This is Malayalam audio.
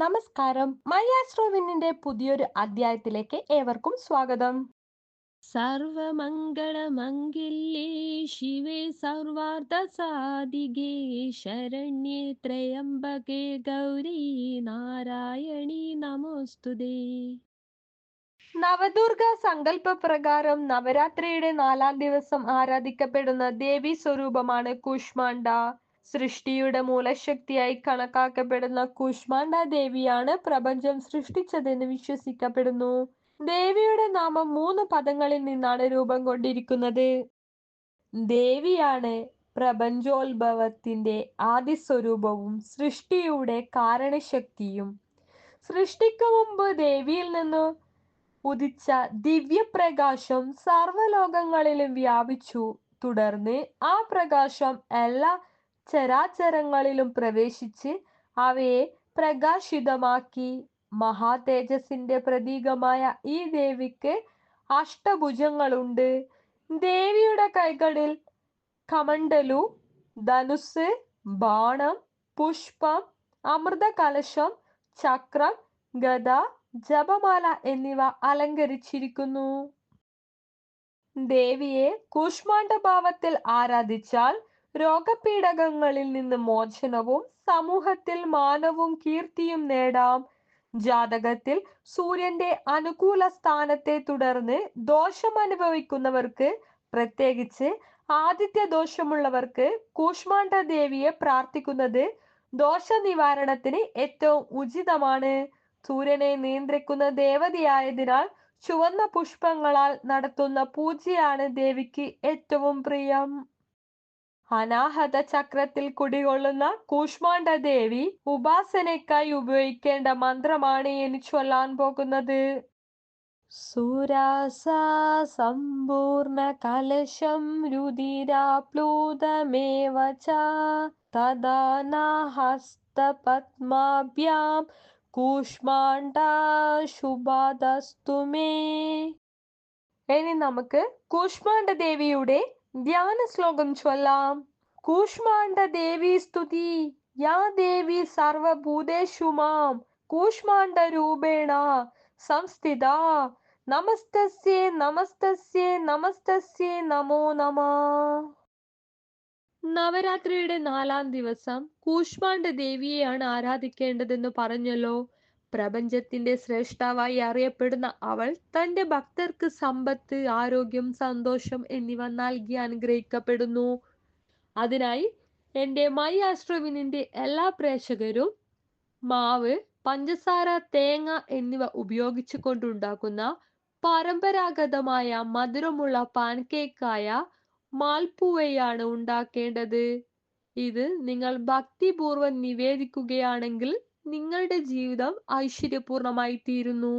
നമസ്കാരം. മയാസ്ട്രോവിന്നിന്റെ പുതിയൊരു അധ്യായത്തിലേക്ക് ഏവർക്കും സ്വാഗതം. സർവമംഗളമംഗല്യേ ശിവേ സർവാർത്ഥസാധികേ ശരണ്യേ ത്രയംബകേ ഗൗരി നാരായണി നമോസ്തുതേ. നവദുർഗ സങ്കല്പ പ്രകാരം നവരാത്രിയുടെ നാലാം ദിവസം ആരാധിക്കപ്പെടുന്ന ദേവി സ്വരൂപമാണ് കൂഷ്മാണ്ഡ. സൃഷ്ടിയുടെ മൂലശക്തിയായി കണക്കാക്കപ്പെടുന്ന കുഷ്മാണ്ട ദേവിയാണ് പ്രപഞ്ചം സൃഷ്ടിച്ചതെന്ന് വിശ്വസിക്കപ്പെടുന്നു. ദേവിയുടെ നാമം മൂന്ന് പദങ്ങളിൽ നിന്നാണ് രൂപം കൊണ്ടിരിക്കുന്നത്. ദേവിയാണ് പ്രപഞ്ചോത്ഭവത്തിന്റെ ആദിസ്വരൂപവും സൃഷ്ടിയുടെ കാരണശക്തിയും. സൃഷ്ടിക്കു മുമ്പ് ദേവിയിൽ നിന്ന് ഉദിച്ച ദിവ്യപ്രകാശം സർവലോകങ്ങളിലും വ്യാപിച്ചു. തുടർന്ന് ആ പ്രകാശം എല്ലാ ചരാചരങ്ങളിലും പ്രവേശിച്ച് അവയെ പ്രകാശിതമാക്കി. മഹാതേജസിന്റെ പ്രതീകമായ ഈ ദേവിക്ക് അഷ്ടഭുജങ്ങളുണ്ട്. ദേവിയുടെ കൈകളിൽ കമണ്ടലു ധനുസ് ബാണം പുഷ്പം അമൃത കലശം ചക്രം ഗത ജപമാല എന്നിവ അലങ്കരിച്ചിരിക്കുന്നു. ദേവിയെ കൂഷ്മാണ്ഡഭാവത്തിൽ ആരാധിച്ചാൽ രോഗപീഠകങ്ങളിൽ നിന്ന് മോചനവും സമൂഹത്തിൽ മാനവും കീർത്തിയും നേടാം. ജാതകത്തിൽ സൂര്യന്റെ അനുകൂല സ്ഥാനത്തെ തുടർന്ന് ദോഷം അനുഭവിക്കുന്നവർക്ക് പ്രത്യേകിച്ച് ആദിത്യ ദോഷമുള്ളവർക്ക് കൂഷ്മാണ്ഡ ദേവിയെ പ്രാർത്ഥിക്കുന്നത് ദോഷ നിവാരണത്തിന് ഏറ്റവും ഉചിതമാണ്. സൂര്യനെ നിയന്ത്രിക്കുന്ന ദേവതയായതിനാൽ ചുവന്ന പുഷ്പങ്ങളാൽ നടത്തുന്ന പൂജയാണ് ദേവിക്ക് ഏറ്റവും പ്രിയം. അനാഹത ചക്രത്തിൽ കുടികൊള്ളുന്ന കൂഷ്മാണ്ഡ ദേവി ഉപാസനയ്ക്കായി ഉപയോഗിക്കേണ്ട മന്ത്രമാണ് ഇനി ചൊല്ലാൻ പോകുന്നത്. സമ്പൂർണ കലശം രുതിരാപ്ലൂതമേവ തദാനാഹസ്തപത്മാഭ്യാം തദാ ഹസ്തപത്മാഭ്യാം കൂഷ്മാണ്ഡ ശുഭാദസ്തു മേ. ഇനി നമുക്ക് കൂഷ്മാണ്ഡ ദേവിയുടെ ധ്യാന ശ്ലോകം ചൊല്ലാം. കൂഷ്മാണ്ഡ ദേവി സ്തുതി. യാ ദേവി സർവഭൂതേഷു മാം കൂഷ്മാണ്ഡ രൂപേണ. സംസ്ഥിത. നമസ്തസ്യേ നമസ്തസ്യേ നമസ്തസ്യേ നമോ നമ. നവരാത്രിയുടെ നാലാം ദിവസം കൂഷ്മാണ്ഡ ദേവിയെയാണ് ആരാധിക്കേണ്ടതെന്ന് പറഞ്ഞല്ലോ? പ്രപഞ്ചത്തിന്റെ ശ്രേഷ്ഠാവായി അറിയപ്പെടുന്ന അവൾ തന്റെ ഭക്തർക്ക് സമ്പത്ത് ആരോഗ്യം സന്തോഷം എന്നിവ നൽകി അനുഗ്രഹിക്കപ്പെടുന്നു. അതിനായി എന്റെ മൈ ആസ്ട്രോവിനിന്റെ എല്ലാ പ്രേക്ഷകരും മാവ് പഞ്ചസാര തേങ്ങ എന്നിവ ഉപയോഗിച്ചു കൊണ്ടുണ്ടാക്കുന്ന പരമ്പരാഗതമായ മധുരമുള്ള പാൻകേക്കായ മാൽപ്പുവയാണ് ഉണ്ടാക്കേണ്ടത്. ഇത് നിങ്ങൾ ഭക്തിപൂർവം നിവേദിക്കുകയാണെങ്കിൽ നിങ്ങളുടെ ജീവിതം ഐശ്വര്യപൂർണമായി തീരുന്നു